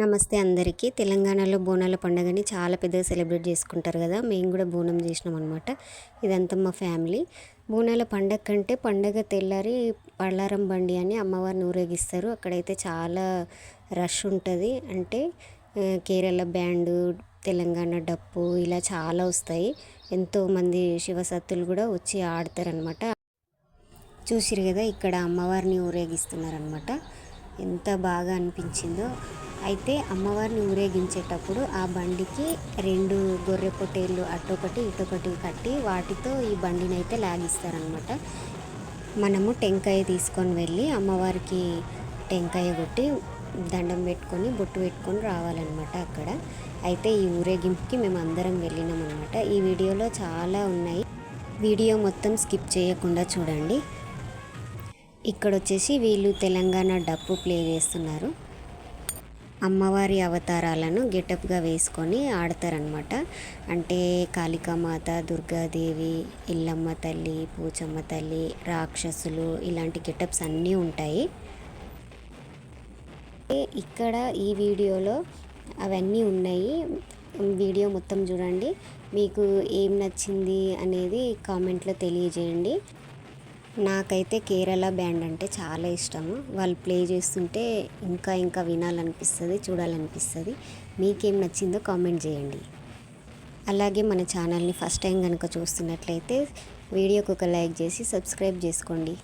నమస్తే అందరికీ. తెలంగాణలో బోనాల పండుగని చాలా పెద్దగా సెలబ్రేట్ చేసుకుంటారు కదా మేము కూడా బోనం చేసినాం అనమాట ఇదంతా మా ఫ్యామిలీ. బోనాల పండగ కంటే పండగ తెల్లారి పళ్ళారం బండి అని అమ్మవారిని ఊరేగిస్తారు. అక్కడైతే చాలా రష్ ఉంటుంది. అంటే కేరళ బ్యాండ్ తెలంగాణ డప్పు ఇలా చాలా వస్తాయి. ఎంతోమంది శివసత్తులు కూడా వచ్చి ఆడతారనమాట చూసిరు కదా ఇక్కడ అమ్మవారిని ఊరేగిస్తున్నారనమాట ఎంత బాగా అనిపించిందో. అయితే అమ్మవారిని ఊరేగించేటప్పుడు ఆ బండికి రెండు గొర్రె పొట్టేళ్ళు అటొకటి ఇటొకటి కట్టి వాటితో ఈ బండిని అయితే లాగిస్తారనమాట మనము టెంకాయ తీసుకొని వెళ్ళి అమ్మవారికి టెంకాయ కొట్టి దండం పెట్టుకొని బొట్టు పెట్టుకొని రావాలన్నమాట అక్కడ. అయితే ఈ ఊరేగింపుకి మేము అందరం వెళ్ళినాం అనమాట ఈ వీడియోలో చాలా ఉన్నాయి. వీడియో మొత్తం స్కిప్ చేయకుండా చూడండి. ఇక్కడ వచ్చేసి వీళ్ళు తెలంగాణ డప్పు ప్లే చేస్తున్నారు. అమ్మవారి అవతారాలను గెటప్గా వేసుకొని ఆడతారనమాట అంటే కాళికామాత దుర్గాదేవి ఇల్లమ్మ తల్లి పూచమ్మ తల్లి రాక్షసులు ఇలాంటి గెటప్స్ అన్నీ ఉంటాయి. ఇక్కడ ఈ వీడియోలో అవన్నీ ఉన్నాయి. వీడియో మొత్తం చూడండి. మీకు ఏం నచ్చింది అనేది కామెంట్లో తెలియజేయండి. నాకైతే కేరళ బ్యాండ్ అంటే చాలా ఇష్టము. వాళ్ళు ప్లే చేస్తుంటే ఇంకా ఇంకా వినాలనిపిస్తుంది చూడాలనిపిస్తుంది. మీకేం నచ్చిందో కామెంట్ చేయండి. అలాగే మన ఛానల్ని ఫస్ట్ టైం కనుక చూస్తున్నట్లయితే వీడియోకి ఒక లైక్ చేసి సబ్స్క్రైబ్ చేసుకోండి.